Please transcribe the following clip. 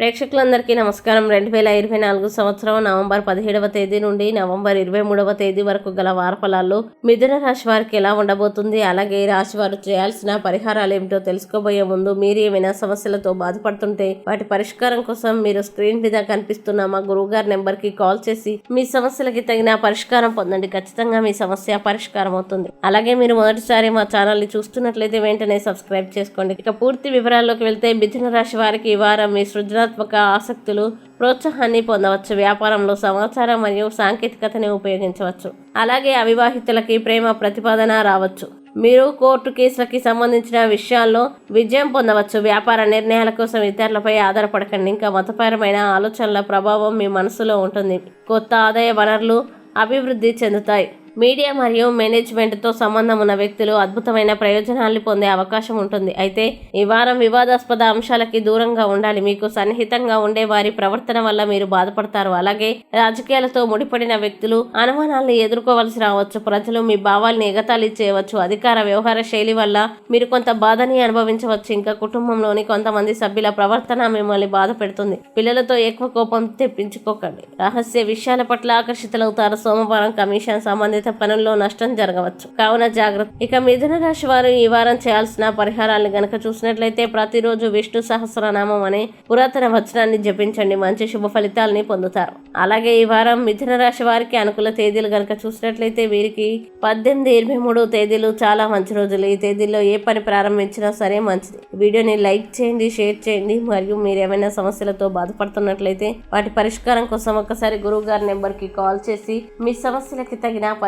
ప్రేక్షకులందరికీ నమస్కారం. రెండు వేల ఇరవై నాలుగు సంవత్సరం నవంబర్ పదిహేడవ తేదీ నుండి నవంబర్ ఇరవై మూడవ తేదీ వరకు గల వారఫలాల్లో మిథున రాశి వారికి ఎలా ఉండబోతుంది? అలాగే ఈ రాశి వారు చేయాల్సిన పరిహారాలు ఏమిటో తెలుసుకోబోయే ముందు మీరు ఏమైనా సమస్యలతో బాధపడుతుంటే వాటి పరిష్కారం కోసం మీరు స్క్రీన్ మీద కనిపిస్తున్న మా గురువు గారి నెంబర్కి కాల్ చేసి మీ సమస్యలకి తగిన పరిష్కారం పొందండి. ఖచ్చితంగా మీ సమస్య పరిష్కారం అవుతుంది. అలాగే మీరు మొదటిసారి మా ఛానల్ని చూస్తున్నట్లయితే వెంటనే సబ్స్క్రైబ్ చేసుకోండి. ఇక పూర్తి వివరాల్లోకి వెళ్తే మిథున రాశి వారికి ఈ వారం మీ సృజన సృజనాత్మక ఆసక్తులు ప్రోత్సాహాన్ని పొందవచ్చు వ్యాపారంలో సమాచారం మరియు సాంకేతికతని ఉపయోగించవచ్చు. అలాగే అవివాహితులకి ప్రేమ ప్రతిపాదన రావచ్చు. మీరు కోర్టు కేసులకి సంబంధించిన విషయాల్లో విజయం పొందవచ్చు. వ్యాపార నిర్ణయాల కోసం ఇతరులపై ఆధారపడకండి. ఇంకా మతపరమైన ఆలోచనల ప్రభావం మీ మనసులో ఉంటుంది. కొత్త ఆదాయ వనరులు అభివృద్ధి చెందుతాయి. మీడియా మరియు మేనేజ్మెంట్తో సంబంధం ఉన్న వ్యక్తులు అద్భుతమైన ప్రయోజనాలు పొందే అవకాశం ఉంటుంది. అయితే ఈ వారం వివాదాస్పద అంశాలకి దూరంగా ఉండాలి. మీకు సన్నిహితంగా ఉండే వారి ప్రవర్తన వల్ల మీరు బాధపడతారు. అలాగే రాజకీయాలతో ముడిపడిన వ్యక్తులు అనుమానాలను ఎదుర్కోవలసి రావచ్చు. ప్రజలు మీ భావాల్ని ఎగతాళి చేయవచ్చు. అధికార వ్యవహార శైలి వల్ల మీరు కొంత బాధని అనుభవించవచ్చు. ఇంకా కుటుంబంలోని కొంతమంది సభ్యుల ప్రవర్తన మిమ్మల్ని బాధ పెడుతుంది. పిల్లలతో ఎక్కువ కోపం తెప్పించుకోకండి. రహస్య విషయాల పట్ల ఆకర్షితులవుతారు. సోమవారం కమిషన్ సంబంధిత పనుల్లో నష్టం జరగవచ్చు. కావున జాగ్రత్త. ఇక మిథున రాశి వారు ఈ వారం చేయాల్సిన పరిహారాలు గనక చూసినట్లయితే ప్రతిరోజు విష్ణు సహస్రనామం అనే పురాతన వచనాన్ని జపించండి. మంచి శుభ ఫలితాలని పొందుతారు. అలాగే ఈ వారం మిథున రాశి వారికి అనుకూల తేదీలు గనక చూసినట్లయితే వీరికి పద్దెనిమిది ఇరవై మూడు తేదీలు చాలా మంచి రోజులు. ఈ తేదీల్లో ఏ పని ప్రారంభించినా సరే మంచిది. వీడియోని లైక్ చేయండి షేర్ చేయండి. మరియు మీరు ఏమైనా సమస్యలతో బాధపడుతున్నట్లయితే వాటి పరిష్కారం కోసం ఒకసారి గురువు గారి నెంబర్కి కాల్ చేసి మీ సమస్యలకి తగిన